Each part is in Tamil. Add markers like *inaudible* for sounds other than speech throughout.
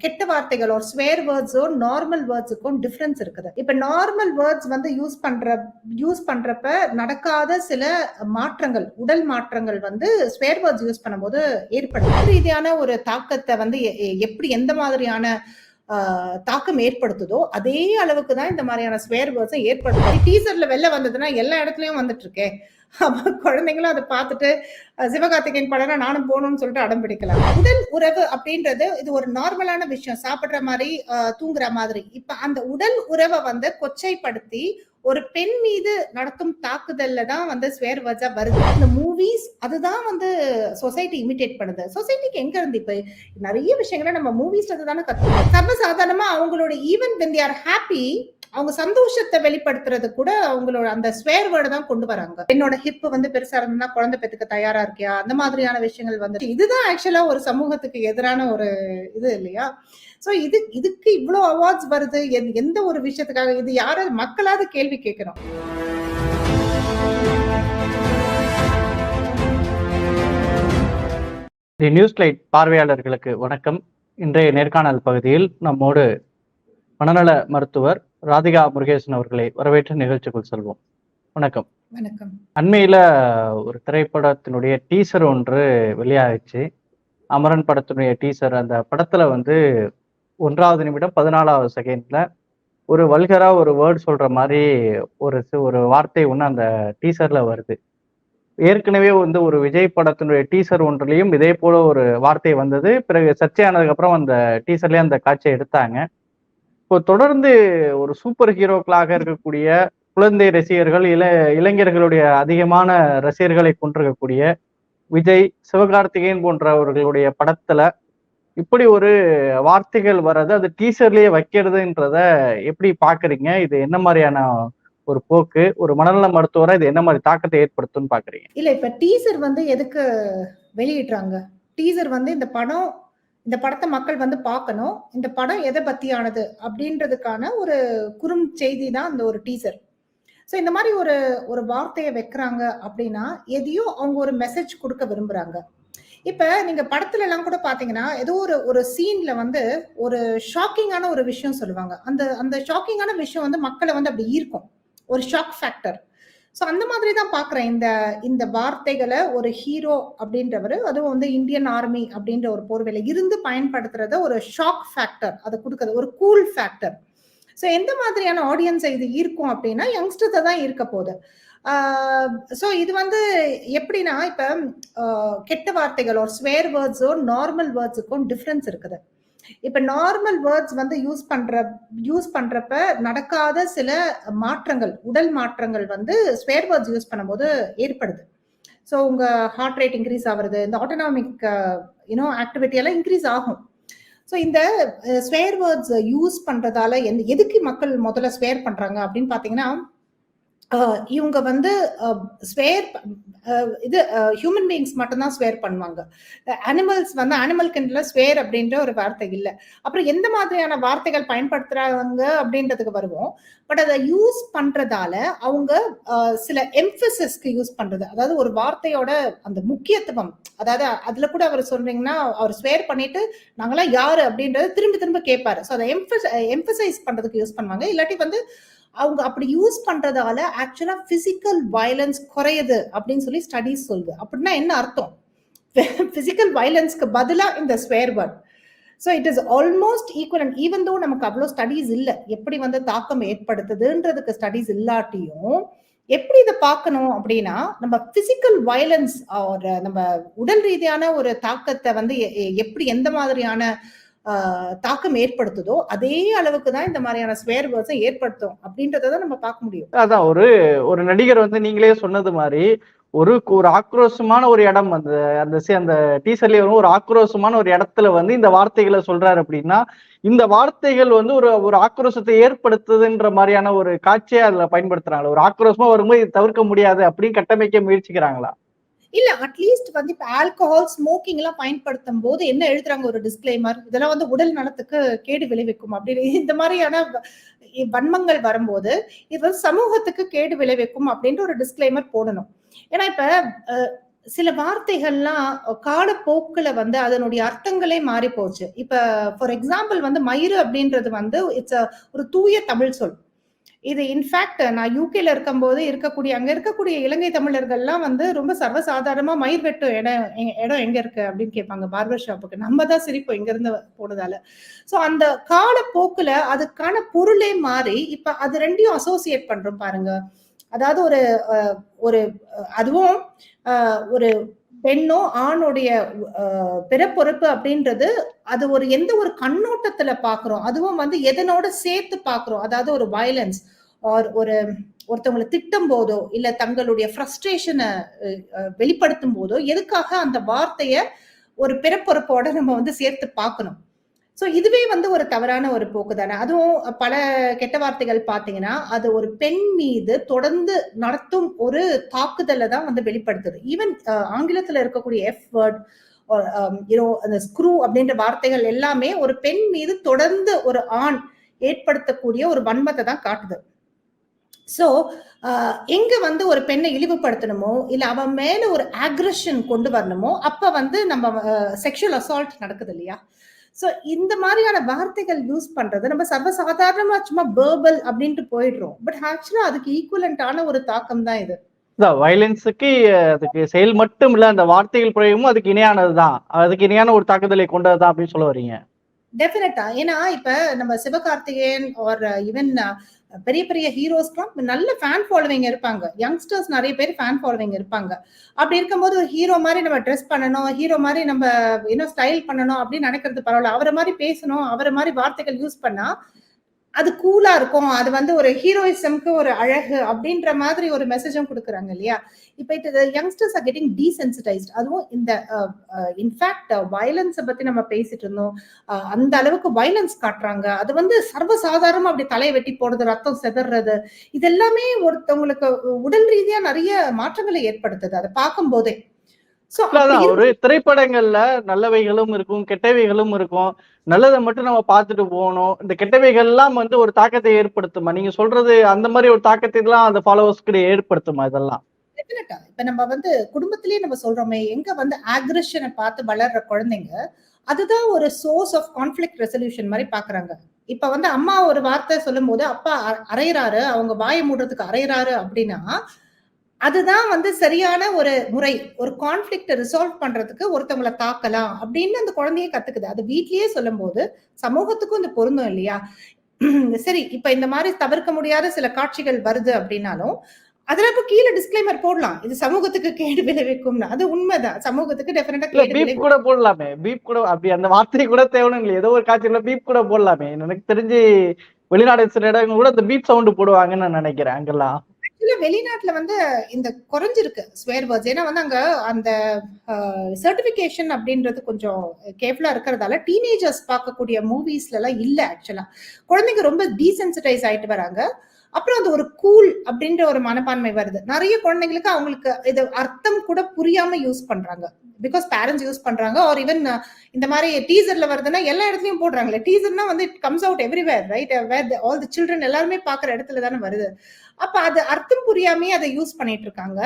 கெட்ட வார்த்தைகள் ஒரு ஸ்வேர் வேர்ட்ஸோ நார்மல் வேர்ட்ஸுக்கும் டிஃப்ரென்ஸ் இருக்குது. இப்ப நார்மல் வேர்ட்ஸ் வந்து யூஸ் பண்ற யூஸ் பண்றப்ப நடக்காத சில மாற்றங்கள் உடல் மாற்றங்கள் வந்து ஸ்வேர் வேர்ட்ஸ் யூஸ் பண்ணும்போது ஏற்படும் ரீதியான ஒரு தாக்கத்தை வந்து எ- எப்படி எந்த மாதிரியான தாக்கம் ஏற்படுத்துதோ அதே அளவுக்கு தான் இந்த மாதிரியான ஸ்வேர் வேர்ட்ஸும் ஏற்படுத்தும் டீசர்ல வெளில வந்ததுன்னா எல்லா இடத்துலயும் வந்துட்டு இருக்கேன் அப்போ குழந்தைங்களும் அதை பார்த்துட்டு சிவகார்த்திகேயன் படம்னா நானும் போகணும்னு சொல்லிட்டு அடம் பிடிக்கலாம். உடல் உறவு அப்படின்றது இது ஒரு நார்மலான விஷயம். சாப்பிடுற மாதிரி தூங்குற மாதிரி. இப்ப அந்த உடல் உறவை வந்து கொச்சைப்படுத்தி ஒரு பெண் மீது நடத்தும் தாக்குதல்ல தான் வந்து ஸ்வேர் வஜா வருது. இந்த மூவிஸ் அதுதான் வந்து சொசைட்டி இமிட்டேட் பண்ணுது. சொசைட்டிக்கு எங்க இருந்து இப்ப நிறைய விஷயங்களை நம்ம மூவிஸ்ல தானே கத்துக்கோம் சர்வசாதாரணமா அவங்களோட ஈவன் வென் ஆர் ஹாப்பி அவங்க சந்தோஷத்தை வெளிப்படுத்துறது கூட அவங்களோட அந்த ஸ்வேர் வேர்டு தான் கொண்டு வராங்க. என்னோட ஹிப் வந்து பெருசா இருந்தா குழந்தை பெற்றுக்க தயாரா இருக்கியா? அந்த மாதிரியான விஷயங்கள் வந்து இதுதான் ஆக்சுவலா ஒரு சமூகத்துக்கு எதிரான ஒரு இது இல்லையா? ஸோ இது இதுக்கு இவ்வளோ அவார்ட்ஸ் வருது எந்த- எந்த ஒரு விஷயத்துக்காக? இது யாராவது மக்களாவது கேள்வி கேட்கணும். தி நியூஸ் லைட் பார்வையாளர்களுக்கு வணக்கம். இன்றைய நேர்காணல் பகுதியில் நம்மோடு மனநல மருத்துவர் ராதிகா முருகேசன் அவர்களை வரவேற்று நிகழ்ச்சிக்குள் செல்வோம். வணக்கம். வணக்கம். அண்மையில ஒரு திரைப்படத்தினுடைய டீசர் ஒன்று வெளியாகிச்சு அமரன் படத்தினுடைய டீசர் அந்த படத்துல வந்து ஒன்றாவது நிமிடம் பதினாலாவது செகண்ட்ல ஒரு வல்கரா ஒரு வேர்ட் சொல்ற மாதிரி ஒரு ஒரு வார்த்தை ஒன்று அந்த டீசர்ல வருது. ஏற்கனவே வந்து ஒரு விஜய் படத்தினுடைய டீசர் ஒன்றுலையும் இதே போல ஒரு வார்த்தை வந்தது. பிறகு சர்ச்சையானதுக்கு அப்புறம் அந்த டீசர்லயே அந்த காட்சியை எடுத்தாங்க. இப்போ தொடர்ந்து ஒரு சூப்பர் ஹீரோக்களாக இருக்கக்கூடிய குழந்தை ரசிகர்கள் இள இளைஞர்களுடைய அதிகமான ரசிகர்களை கொண்டிருக்கக்கூடிய விஜய் சிவகார்த்திகேயன் போன்றவர்களுடைய படத்துல இப்படி ஒரு வார்த்தைகள் வர்றது அது டீசர்லயே வைக்கிறதுன்றத எப்படி பாக்குறீங்க? இது என்ன மாதிரியான ஒரு போக்கு? ஒரு மனநல மருத்துவரை இது என்ன மாதிரி தாக்கத்தை ஏற்படுத்தும்னு பாக்குறீங்க? இல்ல இப்ப டீசர் வந்து எதுக்கு வெளியிடுறாங்க? டீசர் வந்து இந்த படம் இந்த படத்தை மக்கள் வந்து பார்க்கணும். இந்த படம் எதை பத்தியானது அப்படின்றதுக்கான ஒரு குறும் செய்தி தான் இந்த ஒரு டீசர். ஸோ இந்த மாதிரி ஒரு ஒரு வார்த்தையை வைக்கிறாங்க அப்படின்னா எதையோ அவங்க ஒரு மெசேஜ் கொடுக்க விரும்புறாங்க. இப்ப நீங்க படத்துல எல்லாம் கூட பாத்தீங்கன்னா ஏதோ ஒரு ஒரு சீன்ல வந்து ஒரு ஷாக்கிங்கான ஒரு விஷயம் சொல்லுவாங்க. அந்த அந்த ஷாக்கிங்கான விஷயம் வந்து மக்களை வந்து அப்படி ஈர்க்கும். ஒரு ஷாக் ஃபேக்டர் ஸோ அந்த மாதிரி தான் பார்க்குறேன் இந்த இந்த வார்த்தைகளை ஒரு ஹீரோ அப்படின்றவர் அதுவும் வந்து இந்தியன் ஆர்மி அப்படின்ற ஒரு போர்வையில் இருந்து பயன்படுத்துறத ஒரு ஷாக் ஃபேக்டர் அதை கொடுக்குறது ஒரு கூல் ஃபேக்டர் ஸோ எந்த மாதிரியான ஆடியன்ஸை இது ஈர்க்கும் அப்படின்னா யங்ஸ்டர்ஸை தான் இருக்க போகுது. ஸோ இது வந்து எப்படின்னா இப்போ கெட்ட வார்த்தைகளோ ஸ்வேர் வேர்ட்ஸோ நார்மல் வேர்ட்ஸுக்கும் டிஃப்ரென்ஸ் இருக்குது. இப்ப நார்மல் வேர்ட்ஸ் வந்து யூஸ் பண்ற யூஸ் பண்றப்ப நடக்காத சில மாற்றங்கள் உடல் மாற்றங்கள் வந்து ஸ்வேர் வேர்ட்ஸ் யூஸ் பண்ணும்போது ஏற்படுது. ஸோ உங்க ஹார்ட் ரேட் இன்க்ரீஸ் ஆகுறது இந்த ஆட்டோனாமிக் யூனோ ஆக்டிவிட்டி எல்லாம் இன்க்ரீஸ் ஆகும். ஸோ இந்த ஸ்வேர் வேர்ட்ஸ் யூஸ் பண்றதால எந்த எதுக்கு மக்கள் முதல்ல ஸ்வேர் பண்றாங்க அப்படின்னு பாத்தீங்கன்னா இவங்க வந்து ஸ்வேர் இது ஹியூமன் பீயிங்ஸ் மட்டும்தான் ஸ்வேர் பண்ணுவாங்க. அனிமல்ஸ் வந்து அனிமல் கிண்டில் ஸ்வேர் அப்படின்ற ஒரு வார்த்தை இல்லை. அப்புறம் எந்த மாதிரியான வார்த்தைகள் பயன்படுத்துறாங்க அப்படின்றதுக்கு வருவோம். பட் அதை யூஸ் பண்றதால அவங்க சில எம்ஃபசிஸ்க்கு யூஸ் பண்றது. அதாவது ஒரு வார்த்தையோட அந்த முக்கியத்துவம். அதாவது அதுல கூட அவர் சொல்றீங்கன்னா அவர் ஸ்வேர் பண்ணிட்டு நாங்களாம் யாரு? அப்படின்றத திரும்ப திரும்ப கேட்பாரு ஸோ அதை எம்பசைஸ் பண்றதுக்கு யூஸ் பண்ணுவாங்க. இல்லாட்டி வந்து அவங்க அப்படி யூஸ் பண்றதால ஆக்சுவலா பிசிக்கல் வயலன்ஸ் குறையுது அப்படின்னு சொல்லி ஸ்டடிஸ் சொல்லுது. அப்படின்னா என்ன அர்த்தம்? *laughs* பிசிக்கல் வயலன்ஸ்க்கு பதிலா இந்த swear word so it is almost equal and even though நமக்கு அவ்வளோ ஸ்டடீஸ் இல்லை எப்படி வந்து தாக்கம் ஏற்படுத்துதுன்றதுக்கு ஸ்டடீஸ் இல்லாட்டியும் எப்படி இதை பார்க்கணும் அப்படின்னா நம்ம பிசிக்கல் வயலன்ஸ் ஒரு நம்ம உடல் ரீதியான ஒரு தாக்கத்தை வந்து எ- எப்படி எந்த மாதிரியான தாக்கம் ஏற்படுத்துதோ அதே அளவுக்கு தான் இந்த மாதிரியான ஸ்வேர் வேர்ட்ஸை ஏற்படுத்தும். அப்படின்றத தான் நம்ம பார்க்க முடியும். அதான் ஒரு ஒரு நடிகர் வந்து நீங்களே சொன்னது மாதிரி ஒரு ஒரு ஆக்ரோஷமான ஒரு இடம் அந்த அந்த அந்த டீசர்லயே வரும். ஒரு ஆக்ரோஷமான ஒரு இடத்துல வந்து இந்த வார்த்தைகளை சொல்றாரு அப்படின்னா இந்த வார்த்தைகள் வந்து ஒரு ஒரு ஆக்ரோஷத்தை ஏற்படுத்துதுன்ற மாதிரியான ஒரு காட்சியை அதுல பயன்படுத்துறாங்களா ஒரு ஆக்ரோஷமா வரும்போது தவிர்க்க முடியாது அப்படின்னு கட்டமைக்க முயற்சிக்கிறாங்களா? இல்ல அட்லீஸ்ட் வந்து இப்ப ஆல்கஹால் ஸ்மோக்கிங் எல்லாம் பயன்படுத்தும் போது என்ன எழுதுறாங்க ஒரு டிஸ்கிளைமர் இதெல்லாம் வந்து உடல் நலத்துக்கு கேடு விளைவிக்கும் அப்படின்னு. *laughs* இந்த மாதிரியான வன்மங்கள் வரும்போது இது வந்து சமூகத்துக்கு கேடு விளைவிக்கும் அப்படின்ற ஒரு டிஸ்க்ளைமர் போடணும். ஏன்னா இப்ப சில வார்த்தைகள்லாம் காலப்போக்கில் வந்து அதனுடைய அர்த்தங்களே மாறி போச்சு இப்ப ஃபார் எக்ஸாம்பிள் வந்து மயிறு அப்படின்றது வந்து இட்ஸ் ஒரு தூய தமிழ் சொல். இது இன்ஃபேக்ட் நான் யூகேல இருக்கும்போது இருக்கக்கூடிய அங்க இருக்கக்கூடிய இலங்கை தமிழர்கள்லாம் வந்து ரொம்ப சர்வசாதாரணமா மயிர் வெட்டும் இடம் எ- இடம் எங்க இருக்கு அப்படின்னு கேட்பாங்க பார்பர் ஷாப்புக்கு நம்ம தான் சிரிப்போம் இங்க இருந்து போனதால. சோ அந்த காலப்போக்குல அதுக்கான பொருளே மாறி இப்ப அது ரெண்டையும் அசோசியேட் பண்றோம் பாருங்க. அதாவது ஒரு ஒரு அதுவும் ஒரு பெண்ணோ ஆணுடைய அஹ், பிறப்பொறுப்பு அப்படின்றது அது ஒரு எந்த ஒரு கண்ணோட்டத்துல பாக்குறோம் அதுவும் வந்து எதனோட சேர்த்து பாக்குறோம் அதாவது ஒரு வயலன்ஸ் ஆர் ஒரு ஒருத்தவங்களை திட்டும் போதோ இல்ல தங்களுடைய ஃப்ரஸ்ட்ரேஷனை வெளிப்படுத்தும் போதோ எதுக்காக அந்த வார்த்தைய ஒரு பிறப்பொறுப்போட நம்ம வந்து சேர்த்து பார்க்கணும். ஸோ இதுவே வந்து ஒரு தவறான ஒரு போக்கு தானே. அதுவும் பல கெட்ட வார்த்தைகள் பார்த்தீங்கன்னா அது ஒரு பெண் மீது தொடர்ந்து நடத்தும் ஒரு தாக்குதலை தான் வந்து வெளிப்படுத்துது. ஈவன் ஆங்கிலத்தில் இருக்கக்கூடிய எஃப் வேர்ட் யூனோ um, அந்த ஸ்க்ரூ அப்படின்ற வார்த்தைகள் எல்லாமே ஒரு பெண் மீது தொடர்ந்து ஒரு ஆண் ஏற்படுத்தக்கூடிய ஒரு வன்மத்தை தான் காட்டுது. ஸோ uh, எங்க வந்து ஒரு பெண்ணை இழிவுபடுத்தணுமோ இல்லை அவன் மேல ஒரு ஆக்ரஷன் கொண்டு வரணுமோ அப்ப வந்து நம்ம uh, செக்ஷுவல் அசால்ட் நடக்குது இல்லையா? ஸோ இந்த மாதிரியான வார்த்தைகள் யூஸ் பண்றது நம்ம சர்வசாதாரணமா சும்மா பேர்பல் அப்படின்ட்டு போயிடுறோம். பட் ஆக்சுவலா அதுக்கு ஈக்குவலண்டான ஒரு தாக்கம் தான் இது. வயலன்ஸுக்கு அதுக்கு செயல் மட்டும் இல்ல அந்த வார்த்தைகள் பிரயோகமும் அதுக்கு இணையானதுதான். அதுக்கு இணையான ஒரு தாக்குதலை கொண்டதுதான் அப்படின்னு சொல்ல வரீங்க. டெஃபினட்டா ஏன்னா இப்ப நம்ம சிவகார்த்திகேயன் ஒரு ஈவன் பெரிய பெரிய ஹீரோஸ்க்குலாம் நல்ல ஃபேன் ஃபாலோவிங் இருப்பாங்க. யங்ஸ்டர்ஸ் நிறைய பேர் ஃபேன் ஃபாலோவிங் இருப்பாங்க. அப்படி இருக்கும்போது ஒரு ஹீரோ மாதிரி நம்ம ட்ரெஸ் பண்ணணும் ஹீரோ மாதிரி நம்ம இன்னும் ஸ்டைல் பண்ணணும் அப்படின்னு நினைக்கிறது பரவாயில்ல. அவரை மாதிரி பேசணும் அவரை மாதிரி வார்த்தைகள் யூஸ் பண்ணா அது கூலா இருக்கும். அது வந்து ஒரு ஹீரோயிசம்க்கு ஒரு அழகு அப்படின்ற மாதிரி ஒரு மெசேஜும் கொடுக்குறாங்க இல்லையா? இப்ப it youngsters are getting desensitized அதுவும் இந்த இன்ஃபேக்ட் வயலன்ஸை பத்தி நம்ம பேசிட்டு இருந்தோம். அந்த அளவுக்கு வயலன்ஸ் காட்டுறாங்க. அது வந்து சர்வசாதாரணமா அப்படி தலையை வெட்டி போடுறது ரத்தம் செதறது. இது எல்லாமே ஒருத்தவங்களுக்கு உடல் ரீதியா நிறைய மாற்றங்களை ஏற்படுத்துது. அதை பார்க்கும் போதே. ஒரு திரைப்படங்கள்ல நல்லவைகளும் இருக்கும் கெட்டவைகளும் இருக்கும். நல்லதை மட்டும் நம்ம பார்த்துட்டு போகணும். இந்த கெட்டவைகள் எல்லாம் வந்து ஒரு தாக்கத்தை ஏற்படுத்துமா? நீங்க சொல்றது அந்த மாதிரி ஒரு தாக்கத்தை எல்லாம் அந்த ஃபாலோவர்ஸ்க்கு ஏற்படுத்துமா இதெல்லாம்? டெஃபினட்டா இப்ப நம்ம வந்து குடும்பத்திலேயே நம்ம சொல்றோமே எங்க வந்து ஆக்ரஷனை பார்த்து வளர்ற குழந்தைங்க அதுதான் ஒரு சோர்ஸ் ஆஃப் கான்ஃபிளிக் ரெசல்யூஷன் மாதிரி பாக்குறாங்க இப்ப வந்து அம்மா ஒரு வார்த்தை சொல்லும் போது அப்பா அரையறாரு அவங்க வாயை மூடுறதுக்கு அரையறாரு அப்படின்னா அதுதான் வந்து சரியான ஒரு முறை ஒரு கான்ஃபிளிக்ட் ரிசால்வ் பண்றதுக்கு ஒருத்தவங்களை தாக்கலாம் அப்படின்னு அந்த குழந்தையே கத்துக்குது. அது வீட்லயே சொல்லும் போது சமூகத்துக்கும் இந்த பொருந்தும் இல்லையா? *clears throat* சரி இப்ப இந்த மாதிரி தவிர்க்க முடியாத சில காட்சிகள் வருது அப்படின்னாலும் அதுல இப்ப கீழே டிஸ்க்ளைமர் போடலாம். இது சமூகத்துக்கு கேடு விளைவிக்கும்னு. அது உண்மைதான். சமூகத்துக்கு டெஃபினட்டா கேடு பீப் கூட போடலாமே. பீப் கூட அப்படி அந்த வார்த்தை கூட தேவைன்னு இல்லை ஏதோ ஒரு காட்சியில பீப் கூட போடலாமே. எனக்கு தெரிஞ்சு வெளிநாடு சில இடங்கள் கூட அந்த பீப் சவுண்ட் போடுவாங்கன்னு நான் நினைக்கிறேன் அங்கெல்லாம். ஆக்சுவலா வெளிநாட்டுல வந்து இந்த குறைஞ்சிருக்கு ஸ்வேர் வேர்ட்ஸ் ஏன்னா வந்து அங்க அந்த சர்டிபிகேஷன் அப்படின்றது கொஞ்சம் கேர்ஃபுல்லா இருக்கிறதால டீனேஜர்ஸ் பார்க்கக்கூடிய மூவிஸ்ல எல்லாம் இல்ல ஆக்சுவலா குழந்தைங்க ரொம்ப டீசென்சிட்டைஸ் ஆயிட்டு வராங்க. அப்புறம் அது ஒரு கூல் அப்படின்ற ஒரு மனப்பான்மை வருது. நிறைய குழந்தைங்களுக்கு அவங்களுக்கு இது அர்த்தம் கூட புரியாம யூஸ் பண்றாங்க. பிகாஸ் பேரண்ட்ஸ் யூஸ் பண்றாங்க. ஆர் ஈவன் இந்த மாதிரி டீசர்ல வருதுன்னா எல்லா இடத்துலயும் போடுறாங்களே. டீசர்னா வந்து it comes out everywhere right where all the children எல்லாருமே பாக்குற இடத்துல தானே வருது. அப்ப அது அர்த்தம் புரியாமே அதை யூஸ் பண்ணிட்டு இருக்காங்க.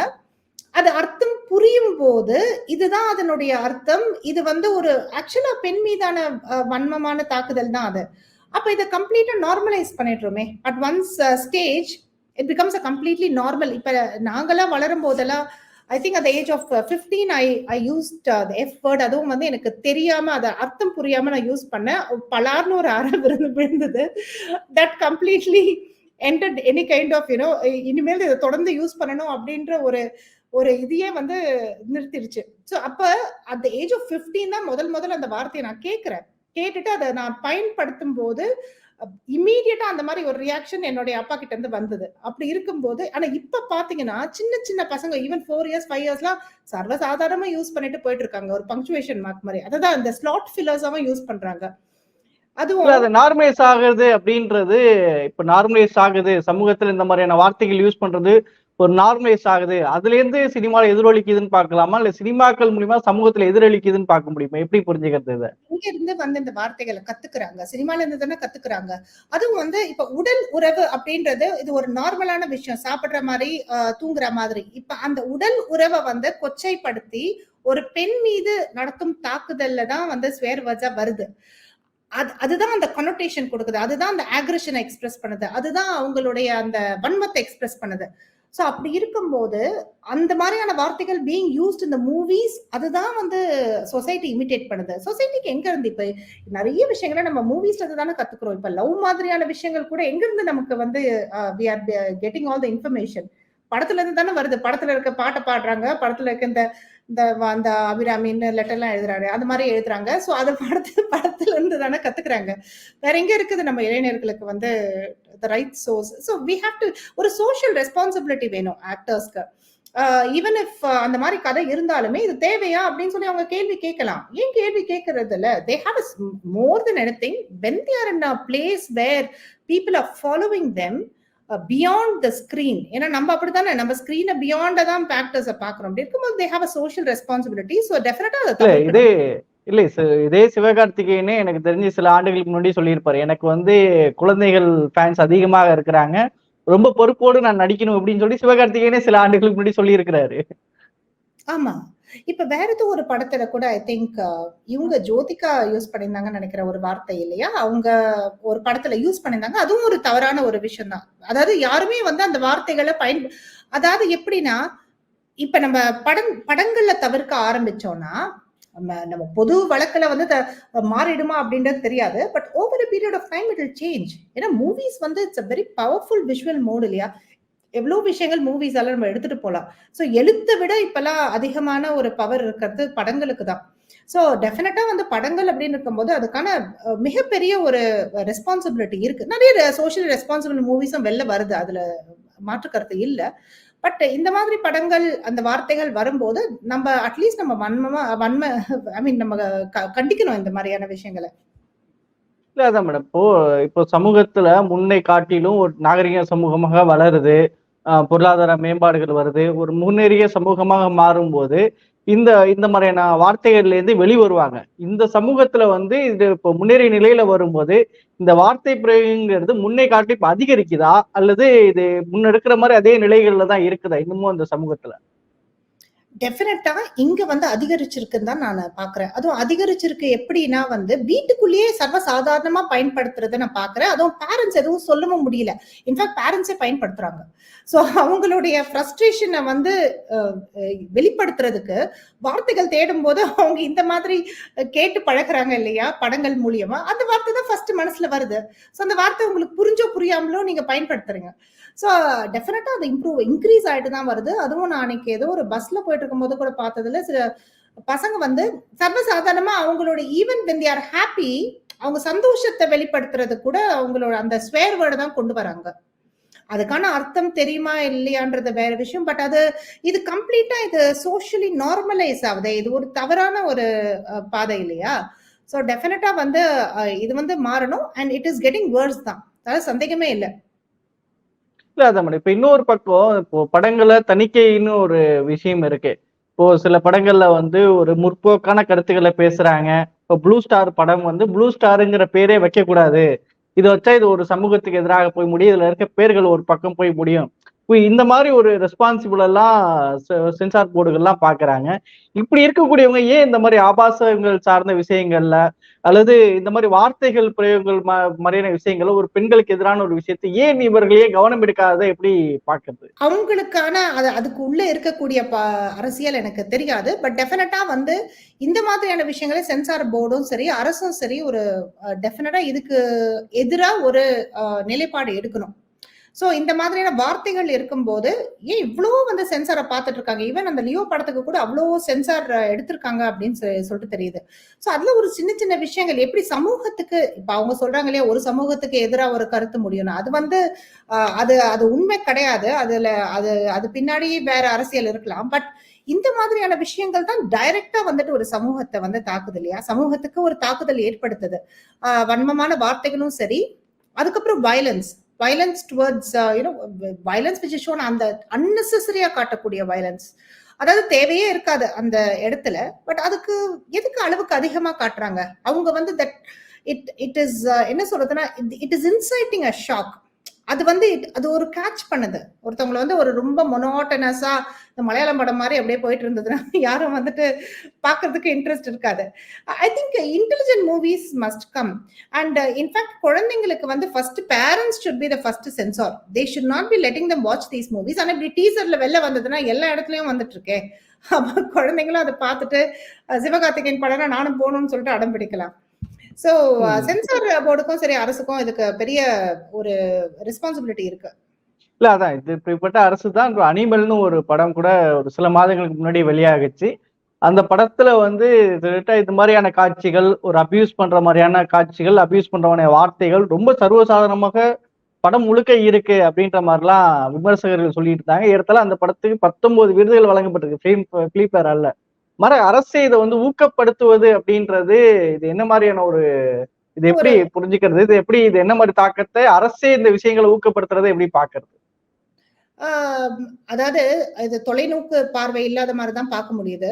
அது அர்த்தம் புரியும் போது இதுதான் அதனுடைய அர்த்தம். இது வந்து ஒரு ஆக்சுவலா பெண் மீதான வன்மமான தாக்குதல் தான் அது. அப்போ இதை கம்ப்ளீட்டாக normalize பண்ணிடுறோமே. At once stage it becomes a completely normal இப்போ நாங்களாம் வளரும் போதெல்லாம் ஐ திங்க் அந்த age of fifteen I I use F word அதுவும் வந்து எனக்கு தெரியாம அதை அர்த்தம் புரியாம நான் யூஸ் பண்ணேன் பலார்னு ஒரு அற விருந்து விழுந்தது. That completely entered any kind of you know இனிமேல் இதை தொடர்ந்து யூஸ் பண்ணணும் அப்படின்ற ஒரு ஒரு இதையே வந்து நிறுத்திடுச்சு. ஸோ அப்போ அந்த ஏஜ் ஆஃப் 15 தான் முதல் முதல்ல அந்த வார்த்தையை நான் கேட்குறேன். கேட்டுட்டு அதை நான் பயன்படுத்தும் போது இம்மீடியட்டா அந்த மாதிரி ஒரு ரியாக்ஷன் என்னுடைய அப்பா கிட்ட இருந்து வந்தது. அப்படி இருக்கும்போது ஆனா இப்ப பாத்தீங்கன்னா சின்ன சின்ன பசங்க ஈவன் ஃபோர் இயர்ஸ் ஃபைவ் இயர்ஸ்லாம் சர்வசாதாரணமா யூஸ் பண்ணிட்டு போயிட்டு இருக்காங்க ஒரு பங்க்சுவேஷன் மார்க் மாதிரி. அதான் இந்த ஸ்லாட் ஃபில்லர்ஸாவும் யூஸ் பண்றாங்க. அதுவும் அது நார்மலைஸ் ஆகுது அப்படின்றது இப்ப நார்மலைஸ் ஆகுது. சமூகத்துல இந்த மாதிரியான வார்த்தைகள் யூஸ் பண்றது ஒரு நார்மலைஸ் ஆகுது. அதுல இருந்து சினிமால எதிரொலிக்குதுன்னு பார்க்கலாமா? இல்ல சினிமாக்கள் மூலியமா சமூகத்துல எதிரொலிக்குதுன்னு பார்க்க முடியுமா? எப்படி புரிஞ்சுக்கிறது இதை? இருந்து வந்து இந்த வார்த்தைகளை கத்துக்கிறாங்க. சினிமால இருந்து தானே கத்துக்கிறாங்க. அதுவும் வந்து இப்ப உடல் உறவு அப்படின்றது இது ஒரு நார்மலான விஷயம். சாப்பிடுற மாதிரி ஆஹ், தூங்குற மாதிரி. இப்ப அந்த உடல் உறவை வந்து கொச்சைப்படுத்தி ஒரு பெண் மீது நடத்தும் தாக்குதல்ல தான் வந்து ஸ்வேர்வஜா வருது. அது அதுதான் அந்த கனோட்டேஷன் கொடுக்குது. அதுதான் அந்த ஆக்ரஷனை எக்ஸ்பிரஸ் பண்ணுது. அதுதான் அவங்களுடைய அந்த வன்மத்தை எக்ஸ்பிரஸ் பண்ணுது. ஸோ அப்படி இருக்கும்போது அந்த மாதிரியான வார்த்தைகள் பீங் யூஸ்ட் இந்த மூவிஸ் அதுதான் வந்து சொசைட்டி இமிட்டேட் பண்ணுது. சொசைட்டிக்கு எங்க இருந்து இப்போ நிறைய விஷயங்களை நம்ம மூவிஸ்ல இருந்து தானே கத்துக்கிறோம். இப்போ லவ் மாதிரியான விஷயங்கள் கூட எங்க இருந்து நமக்கு வந்து we are getting all the information படத்துல இருந்து தானே வருது. படத்துல இருக்க பாட்டை பாடுறாங்க. படத்துல இருக்க இந்த இந்த அந்த அபிராமின்னு லெட்டர்லாம் எழுதுறாரு. அந்த மாதிரி எழுதுறாங்க. ஸோ அதை படத்து *laughs* படத்துல இருந்து தானே கத்துக்கிறாங்க. வேற எங்க இருக்குது நம்ம இளைஞர்களுக்கு வந்து the right source so we have to ஒரு சோஷியல் ரெஸ்பான்சிபிலிட்டி வேணும் ஆக்டர்ஸ்க்கு ஈவன் இஃப் அந்த மாதிரி கதை இருந்தாலுமே இது தேவையா அப்படின்னு சொல்லி அவங்க கேள்வி கேட்கலாம். ஏன் கேள்வி கேட்கறது இல்ல? They have more than anything when they're in a place where people are following them beyond the screen ஏன்னா நம்ம அப்படித்தானே? நம்ம ஸ்கிரீனை பியாண்ட தான் ஆக்டர்ஸை பாக்குறோம் அப்படி இருக்கும்போது they have a social responsibility so டெஃபினட்டா அதை. இதே இல்ல இதே சிவகார்த்திகேயனே எனக்கு தெரிஞ்சு சில ஆண்டுகளுக்கு முன்னாடி சொல்லியிருப்பாரு. எனக்கு வந்து குழந்தைகள் ஃபேன்ஸ் அதிகமாக இருக்கிறாங்க. ரொம்ப பொறுப்போடு நான் நடிக்கணும் அப்படின்னு சொல்லி சிவகார்த்திகேயனே சில ஆண்டுகளுக்கு முன்னாடி சொல்லியிருக்கிறாரு. ஆமா. இப்ப வேற ஏதோ ஒரு படத்துல கூட ஐ திங்க் இவங்க ஜோதிகா யூஸ் பண்ணியிருந்தாங்கன்னு நினைக்கிற ஒரு வார்த்தை இல்லையா? அவங்க ஒரு படத்துல யூஸ் பண்ணியிருந்தாங்க. அதுவும் ஒரு தவறான ஒரு விஷயம் தான். அதாவது யாருமே வந்து அந்த வார்த்தைகளை பயன் அதாவது எப்படின்னா இப்ப நம்ம படம் படங்கள்ல தவிர்க்க ஆரம்பிச்சோம்னா நம்ம நம்ம பொது வழக்குல வந்து த- மாறிடுமா அப்படின்றது தெரியாது. But over period of time it will change ஏன்னா மூவிஸ் வந்து it's a very powerful visual mode இல்லையா? எவ்வளோ விஷயங்கள் மூவிஸ் எல்லாம் நம்ம எடுத்துட்டு போகலாம் ஸோ எழுத்தை விட இப்பெல்லாம் அதிகமான ஒரு பவர் இருக்கிறது படங்களுக்கு தான். ஸோ டெஃபினட்டா வந்து படங்கள் அப்படின்னு இருக்கும்போது அதுக்கான மிகப்பெரிய ஒரு ரெஸ்பான்சிபிலிட்டி இருக்கு. நிறைய சோஷியல் ரெஸ்பான்சிபிள் மூவிஸும் வெளில வருது. அதுல மாற்று கருத்து பட் இந்த மாதிரி படங்கள் அந்த வார்த்தைகள் வரும்போது நம்ம அட்லீஸ்ட் நம்ம வன்மமா வன்ம ஐ மீன் நம்ம க- கண்டிக்கணும் இந்த மாதிரியான விஷயங்களை. இல்ல அதான் மேடம் இப்போ இப்போ சமூகத்துல முன்னை காட்டிலும் ஒரு நாகரிக சமூகமாக வளருது. பொருளாதார மேம்பாடுகள் வருது. ஒரு முன்னேறிய சமூகமாக மாறும்போது இந்த இந்த மாதிரியான வார்த்தைகள்லேருந்து வெளிவருவாங்க. வெளி வருவாங்க இந்த சமூகத்துல வந்து இது இப்போ முன்னேறிய நிலையில வரும்போது இந்த வார்த்தை பிரயோகங்கிறது முன்னே காட்டி இப்போ அதிகரிக்குதா? அல்லது இது முன்னெடுக்கிற மாதிரி அதே நிலைகள்ல தான் இருக்குதா இன்னமும் அந்த சமூகத்துல? டெஃபினட்டா இங்க வந்து அதிகரிச்சிருக்குன்னு தான் நான் பாக்குறேன். அதுவும் அதிகரிச்சிருக்கு எப்படின்னா வந்து வீட்டுக்குள்ளேயே சர்வசாதாரணமா பயன்படுத்துறத நான் பாக்குறேன். அதுவும் பேரண்ட்ஸ் எதுவும் சொல்லவும் முடியல. இன்ஃபேக்ட் பேரண்ட்ஸே பயன்படுத்துறாங்க. ஸோ அவங்களுடைய ஃப்ரஸ்ட்ரேஷனை வந்து வெளிப்படுத்துறதுக்கு வார்த்தைகள் தேடும் போது அவங்க இந்த மாதிரி கேட்டு பழகுறாங்க இல்லையா? படங்கள் மூலியமா. அந்த வார்த்தை தான் ஃபர்ஸ்ட் மனசுல வருது. ஸோ அந்த வார்த்தை உங்களுக்கு புரிஞ்சோ புரியாமலோ நீங்க பயன்படுத்துறீங்க. ஸோ டெஃபினட்டா அது இம்ப்ரூவ் இன்க்ரீஸ் ஆயிட்டு தான் வருது. அதுவும் நான் அன்னைக்கு ஏதோ ஒரு பஸ்ல போயிட்டு இருக்கும்போது கூட பார்த்ததுல சில பசங்க வந்து சர்வசாதாரணமா அவங்களோட ஈவன் வென் ஆர் ஹாப்பி அவங்க சந்தோஷத்தை வெளிப்படுத்துறது கூட அவங்களோட அந்த ஸ்வேர் வேர்டு தான் கொண்டு வராங்க. அதுக்கான அர்த்தம் தெரியுமா இல்லையான்றது வேற விஷயம். பட் அது இது கம்ப்ளீட்டா இது சோஷியலி நார்மலைஸ் ஆகுது. இது ஒரு தவறான ஒரு பாதை இல்லையா? ஸோ டெஃபினட்டா வந்து இது வந்து மாறணும். And it is getting worse தான். அதாவது சந்தேகமே இல்லை. இல்ல அதான் இப்போ இப்ப இன்னொரு பக்கம் இப்போ படங்கள்ல தணிக்கைன்னு ஒரு விஷயம் இருக்கு. இப்போ சில படங்கள்ல வந்து ஒரு முற்போக்கான கருத்துக்களை பேசுறாங்க. இப்போ ப்ளூ ஸ்டார் படம் வந்து ப்ளூ ஸ்டாருங்கிற பேரே வைக்க கூடாது இதை வச்சா இது ஒரு சமூகத்துக்கு எதிராக போய் முடியும். இதுல இருக்க பேர்கள் ஒரு பக்கம் போய் முடியும். இந்த மாதிரி ஒரு ரெஸ்பான்சிபிள் எல்லாம் சென்சார் போர்டுகள்லாம் பாக்குறாங்க. இப்படி இருக்கக்கூடியவங்க ஏன் இந்த மாதிரி ஆபாசங்கள் சார்ந்த விஷயங்கள்ல அல்லது இந்த மாதிரி வார்த்தைகள் பிரயோகங்கள் மாதிரியான விஷயங்கள்ல ஒரு பெண்களுக்கு எதிரான ஒரு விஷயத்தை ஏன் இவர்களையே கவனம் எடுக்காத எப்படி பாக்குறது? அவங்களுக்கான அது அதுக்கு உள்ள இருக்கக்கூடிய ப அரசியல் எனக்கு தெரியாது. பட் டெஃபினட்டா வந்து இந்த மாதிரியான விஷயங்களை சென்சார் போர்டும் சரி அரசும் சரி ஒரு டெஃபினட்டா இதுக்கு எதிராக ஒரு நிலைப்பாடு எடுக்கணும். ஸோ இந்த மாதிரியான வார்த்தைகள் இருக்கும்போது ஏன் இவ்வளோ வந்து சென்சாரை பார்த்துட்டு இருக்காங்க ஈவன் அந்த லியோ படத்துக்கு கூட அவ்வளோ சென்சார் எடுத்திருக்காங்க அப்படின்னு சொல்லி- சொல்லிட்டு தெரியுது. ஸோ அதுல ஒரு சின்ன சின்ன விஷயங்கள் எப்படி சமூகத்துக்கு இப்ப அவங்க சொல்றாங்க இல்லையா ஒரு சமூகத்துக்கு எதிராக ஒரு கருத்து முடியும்னு. அது வந்து அது அது உண்மை கிடையாது. அதுல அது அது பின்னாடி வேற அரசியல் இருக்கலாம். பட் இந்த மாதிரியான விஷயங்கள் தான் டைரக்டா வந்துட்டு ஒரு சமூகத்தை வந்து தாக்குது இல்லையா? சமூகத்துக்கு ஒரு தாக்குதல் ஏற்படுத்துது. வன்மமான வார்த்தைகளும் சரி அதுக்கப்புறம் violence violence towards you know violence which shown அந்த அன்னெசரியா காட்டக்கூடிய வயலன்ஸ் அதாவது தேவையே இருக்காது அந்த இடத்துல பட் அதுக்கு எதுக்கு அளவுக்கு அதிகமா காட்டுறாங்க? அவங்க வந்து தட் இட் இட் இஸ் என்ன சொல்றதுன்னா it is inciting a shock அது வந்து அது ஒரு கேட்ச் பண்ணுது. ஒருத்தவங்களை வந்து ஒரு ரொம்ப மொனோட்டனஸா இந்த மலையாளம் படம் மாதிரி அப்படியே போயிட்டு இருந்ததுன்னா *laughs* யாரும் வந்துட்டு பார்க்கிறதுக்கு இன்ட்ரெஸ்ட் இருக்காது. I think intelligent movies must come and in fact குழந்தைங்களுக்கு வந்து first parents should be the first censor they should not be letting them watch these movies ஆனால் இப்படி டீசர்ல வெளில வந்ததுன்னா எல்லா இடத்துலயும் வந்துட்டு இருக்கேன் அப்ப குழந்தைங்களும் அதை பார்த்துட்டு சிவகார்த்திகேயன் படம்னா நானும் போகணும்னு சொல்லிட்டு அடம் பிடிக்கலாம். ஸோ. சென்சார் போர்டுக்கும் சரி அரசுக்கும் இதுக்கு பெரிய ஒரு ரெஸ்பான்சிபிலிட்டி இருக்கு. இல்ல அதான். இது இப்படிப்பட்ட அரசு தான். அனிமல்னு ஒரு படம் கூட ஒரு சில மாதங்களுக்கு முன்னாடி வெளியாகுச்சு. அந்த படத்துல வந்து இது மாதிரியான காட்சிகள் ஒரு அபியூஸ் பண்ற மாதிரியான காட்சிகள் அபியூஸ் பண்ற மாதிரியான வார்த்தைகள் ரொம்ப சர்வசாதாரணமாக படம் முழுக்க இருக்கு அப்படின்ற மாதிரிலாம் விமர்சகர்கள் சொல்லிட்டு இருந்தாங்க. ஏறத்தால அந்த படத்துக்கு பத்தொன்பது விருதுகள் வழங்கப்பட்டிருக்கு. ஃபிலிம் பிலிப்பேர் அல்ல. மற அரசு இதை வந்து ஊக்கப்படுத்துவது அப்படின்றது இது என்ன மாதிரியான ஒரு இது எப்படி புரிஞ்சுக்கிறது? இது எப்படி இது என்ன மாதிரி தாக்கத்தை அரசே இந்த விஷயங்களை ஊக்கப்படுத்துறதை எப்படி பாக்குறது அதாவது இது தொலைநோக்கு பார்வை இல்லாத மாதிரி தான் பார்க்க முடியுது.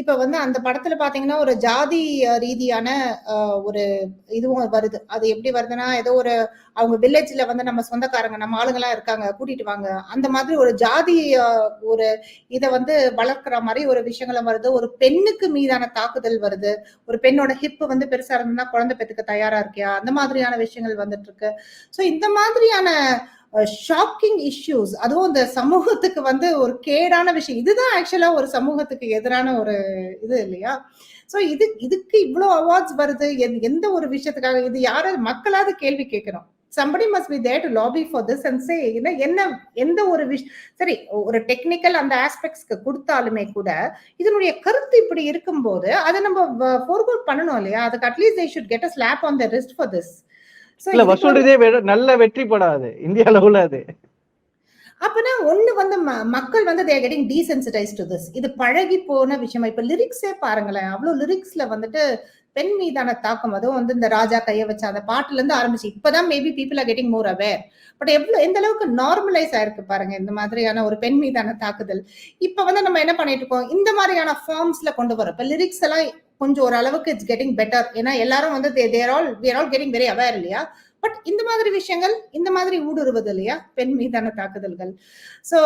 இப்போ வந்து அந்த படத்துல பாத்தீங்கன்னா ஒரு ஜாதி ரீதியான ஒரு இதுவும் வருது. அது எப்படி வருதுன்னா ஏதோ ஒரு அவங்க வில்லேஜ்ல வந்து நம்ம சொந்தக்காரங்க நம்ம ஆளுங்கெல்லாம் இருக்காங்க கூட்டிட்டு வாங்க. அந்த மாதிரி ஒரு ஜாதி ஒரு இதை வந்து வளர்க்குற மாதிரி ஒரு விஷயங்களும் வருது. ஒரு பெண்ணுக்கு மீதான தாக்குதல் வருது. ஒரு பெண்ணோட ஹிப் வந்து பெருசா இருந்ததுன்னா குழந்தை பெற்றுக்க தயாரா இருக்கியா? அந்த மாதிரியான விஷயங்கள் வந்துட்டு இருக்கு. ஸோ இந்த மாதிரியான ஷாக்கிங் இஷ்யூஸ் அதுவும் இந்த சமூகத்துக்கு வந்து ஒரு கேடான விஷயம். இதுதான் ஆக்சுவலா ஒரு சமூகத்துக்கு எதிரான ஒரு இது இல்லையா? ஸோ இது இதுக்கு இவ்வளோ அவார்ட்ஸ் வருது. எந்த- எந்த ஒரு விஷயத்துக்காக? இது யாராவது மக்களாவது கேள்வி கேட்கணும். Somebody must be there to lobby for this and say என்ன என்ன எந்த ஒரு விஷ் சரி ஒரு டெக்னிக்கல் அந்த ஆஸ்பெக்ட்ஸ்க்கு கொடுத்தாலுமே கூட இதனுடைய கருத்து இப்படி இருக்கும்போது அதை நம்ம ஃபோர்கோட் பண்ணணும் இல்லையா? அதுக்கு at least they should get a slap on the wrist for this இல்ல வசூல் ரீதியா வெ- நல்ல வெற்றி படாது. இந்திய அளவுல அது. அப்பனா ஒண்ணு வந்து மக்கள் வந்து they're getting desensitized to this இது பழகி போன விஷயமா. இப்ப லிரிக்ஸே பாருங்களேன். அவ்வளவு லிரிக்ஸ்ல வந்துட்டு பெண் மீதான தாக்கம். அதுவும் வந்து இந்த ராஜா கைய வச்ச அந்த பாட்டுல இருந்து ஆரம்பிச்சு. இப்பதான் maybe people are getting more aware but எவ்வளவு எந்த அளவுக்கு நார்மலைஸ் ஆயிருக்கு பாருங்க. இந்த மாதிரியான ஒரு பெண் மீதான தாக்குதல். இப்ப வந்து நம்ம என்ன பண்ணிட்டு இருக்கோம்? இந்த மாதிரியான ஃபார்ம்ஸ்ல கொண்டு வரோம் இப்ப லிரிக்ஸ் எல்லாம் கொஞ்சம் ஓரளவுக்கு இட்ஸ் கெட்டிங் பெட்டர் ஏன்னா எல்லாரும் வந்து they're all they're all getting very aware இல்லையா பட் இந்த மாதிரி விஷயங்கள் இந்த மாதிரி ஊடுருவது இல்லையா பெண் மீதான தாக்குதல்கள் ஸோ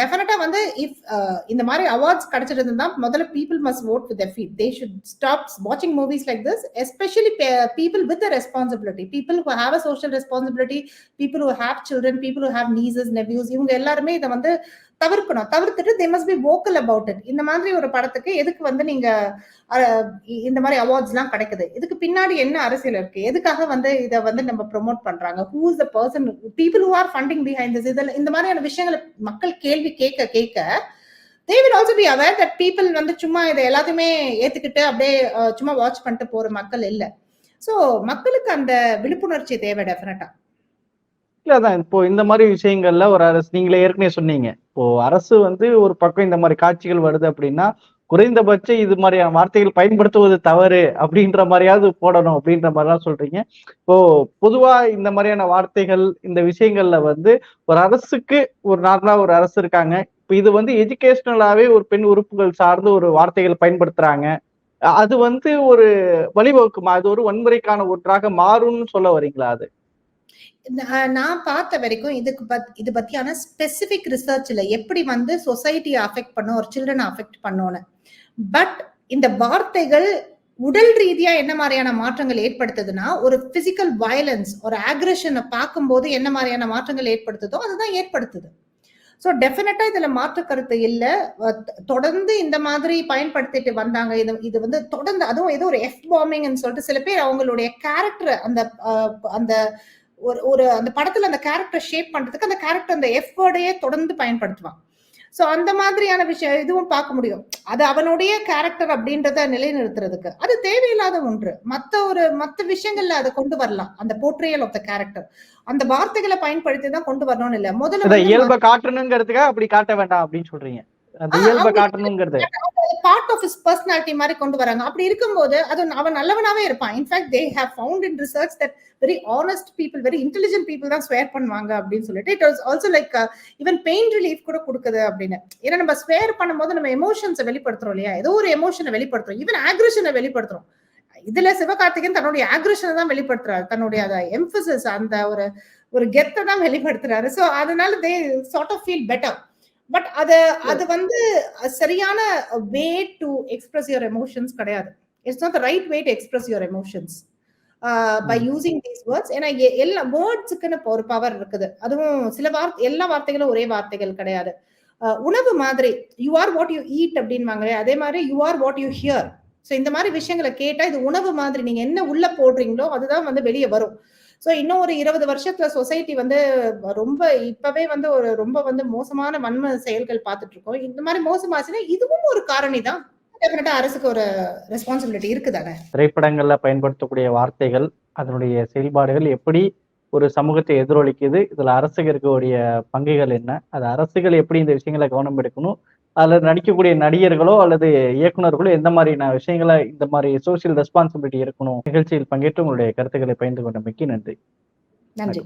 டெஃபினட்டா வந்து இஃப் இந்த மாதிரி அவார்ட்ஸ் கிடைச்சிருந்தா முதல்ல people must vote with feet they should stop வாட்சிங் movies like this especially people with responsibility people who have a social responsibility people who have children people who have nieces nephews இவங்க எல்லாருமே இதை வந்து தவிர்க்கணும். தவிர்த்துட்டு they must be vocal about it இந்த மாதிரி ஒரு படத்துக்கு எதுக்கு வந்து நீங்க இந்த மாதிரி அவார்ட்ஸ் எல்லாம் கிடைக்குது? இதுக்கு பின்னாடி என்ன அரசியல் இருக்கு? எதுக்காக வந்து இதை வந்து நம்ம ப்ரொமோட் பண்றாங்க? Who is the person people who are funding behind this இதில் இந்த மாதிரியான விஷயங்களை மக்கள் கேள்வி கேட்க கேட்க they will also be aware that people வந்து சும்மா இதை எல்லாத்தையுமே ஏத்துக்கிட்டு அப்படியே சும்மா வாட்ச் பண்ணிட்டு போற மக்கள் இல்லை. ஸோ மக்களுக்கு அந்த விழிப்புணர்ச்சி தேவை டெஃபினட்டா இல்ல அதான் இப்போ இந்த மாதிரி விஷயங்கள்ல ஒரு அரசு நீங்களே ஏற்கனவே சொன்னீங்க. இப்போ அரசு வந்து ஒரு பக்கம் இந்த மாதிரி காட்சிகள் வருது அப்படின்னா குறைந்தபட்சம் இது மாதிரியான வார்த்தைகள் பயன்படுத்துவது தவறு அப்படின்ற மாதிரியாவது போடணும் அப்படின்ற மாதிரிலாம் சொல்றீங்க. இப்போ பொதுவா இந்த மாதிரியான வார்த்தைகள் இந்த விஷயங்கள்ல வந்து ஒரு அரசுக்கு ஒரு நார்மலா ஒரு அரசு இருக்காங்க. இப்போ இது வந்து எஜுகேஷனலாவே ஒரு பெண் உறுப்புகள் சார்ந்து ஒரு வார்த்தைகள் பயன்படுத்துறாங்க. அது வந்து ஒரு வழிவகுக்குமா? அது ஒரு வன்முறைக்கான ஒன்றாக மாறும்னு சொல்ல வரீங்களா அது? நான் பார்த்த வரைக்கும் இதுக்கு பத் இது பத்தியான ஸ்பெசிபிக் ரிசர்ச்ல எப்படி வந்து சொசைட்டியை அஃபெக்ட் பண்ணும் ஒரு சில்ட்ரனை அஃபெக்ட் பண்ணோன்னு பட் இந்த வார்த்தைகள் உடல் ரீதியா என்ன மாதிரியான மாற்றங்கள் ஏற்படுத்துதுன்னா ஒரு பிசிக்கல் வயலன்ஸ் ஒரு ஆக்ரஷனை பார்க்கும்போது என்ன மாதிரியான மாற்றங்கள் ஏற்படுத்துதோ அதுதான் ஏற்படுத்துது. ஸோ டெஃபினட்டா இதுல மாற்று கருத்து இல்லை. தொடர்ந்து இந்த மாதிரி பயன்படுத்திட்டு வந்தாங்க. இது இது வந்து தொடர்ந்து அதுவும் ஏதோ ஒரு எஃப் பாம்பிங்னு சொல்லிட்டு சில பேர் அவங்களுடைய கேரக்டர் அந்த அந்த ஒரு ஒரு அந்த படத்துல அந்த கேரக்டர் ஷேப் பண்றதுக்கு அந்த கேரக்டர் அந்த எஃப் வேர்டையே தொடர்ந்து பயன்படுத்துவான். சோ அந்த மாதிரியான விஷயம் இதுவும் பார்க்க முடியும். அது அவனுடைய கேரக்டர் அப்படின்றத நிலைநிறுத்துறதுக்கு. அது தேவையில்லாத ஒன்று. மத்த ஒரு மத்த விஷயங்கள்ல அதை கொண்டு வரலாம். அந்த போர்ட்ரியல் ஆஃப் த கேரக்டர் அந்த வார்த்தைகளை பயன்படுத்தி தான் கொண்டு வரணும்னு இல்ல. முதல்ல இயல்பை காட்டணுங்கிறதுக்காக அப்படி காட்ட வேண்டாம் அப்படின்னு சொல்றீங்க. அந்த இயல்பை காட்டணுங்கிறது. பார்ட் ஆஃப் இஸ் பர்சனாலிட்டி மாதிரி கொண்டு வராங்க. அப்படி இருக்கும்போது அது அவன் நல்லவனாவே இருப்பான். In fact they have found in research that very honest people very intelligent people தான் ஸ்வேர் பண்ணுவாங்க அப்படின்னு சொல்லிட்டு it was also like even pain relief கூட கொடுக்குது அப்படின்னு. ஏன்னா நம்ம ஸ்வேர் பண்ணும்போது நம்ம எமோஷன்ஸை வெளிப்படுத்துறோம் இல்லையா? ஏதோ ஒரு எமோஷனை வெளிப்படுத்துறோம். ஈவன் ஆக்ரஷனை வெளிப்படுத்துறோம். இதுல சிவகார்த்திகேயன் தன்னுடைய ஆக்ரஷனை தான் வெளிப்படுத்துறாரு. தன்னுடைய அதை எம்பசிஸ் அந்த ஒரு ஒரு கெத்தை தான் வெளிப்படுத்துறாரு. ஸோ அதனால they sort of feel better but அது அது வந்து சரியான way to express your emotions கிடையாது. It's not right way to express your emotions by using these words ஏன்னா எல்லா வேர்ட்ஸுக்குன்னு ஒரு பவர் இருக்குது. அதுவும் சில வார்த்தை எல்லா வார்த்தைகளும் ஒரே வார்த்தைகள் கிடையாது. அஹ் உணவு மாதிரி you are what you eat அப்படின்வாங்க அதே மாதிரி you are what you hear so இந்த மாதிரி விஷயங்களை கேட்டா இது உணவு மாதிரி நீங்க என்ன உள்ள போடுறீங்களோ அதுதான் வந்து வெளியே வரும். ஸோ இன்னும் ஒரு இருபது வருஷத்துல சொசைட்டி வந்து ரொம்ப இப்பவே வந்து ஒரு ரொம்ப வந்து மோசமான வன்ம செயல்கள் பார்த்துட்டு இருக்கோம் இந்த மாதிரி மோசமாச்சுன்னா இதுவும் ஒரு காரணி தான் டெஃபினட்டா அரசுக்கு ஒரு ரெஸ்பான்சிபிலிட்டி இருக்குதானே? திரைப்படங்கள்ல பயன்படுத்தக்கூடிய வார்த்தைகள் அதனுடைய செயல்பாடுகள் எப்படி ஒரு சமூகத்தை எதிரொலிக்குது இதுல அரசுக்கு இருக்கக்கூடிய பங்குகள் என்ன அது அரசுகள் எப்படி இந்த விஷயங்களை கவனம் எடுக்கணும் அதுல நடிக்கக்கூடிய நடிகர்களோ அல்லது இயக்குனர்களோ எந்த மாதிரியான விஷயங்களை இந்த மாதிரி சோசியல் ரெஸ்பான்சிபிலிட்டி இருக்கணும் நிகழ்ச்சியில் பங்கேற்று உங்களுடைய கருத்துக்களை பகிர்ந்து கொண்டமைக்கு நன்றி. நன்றி.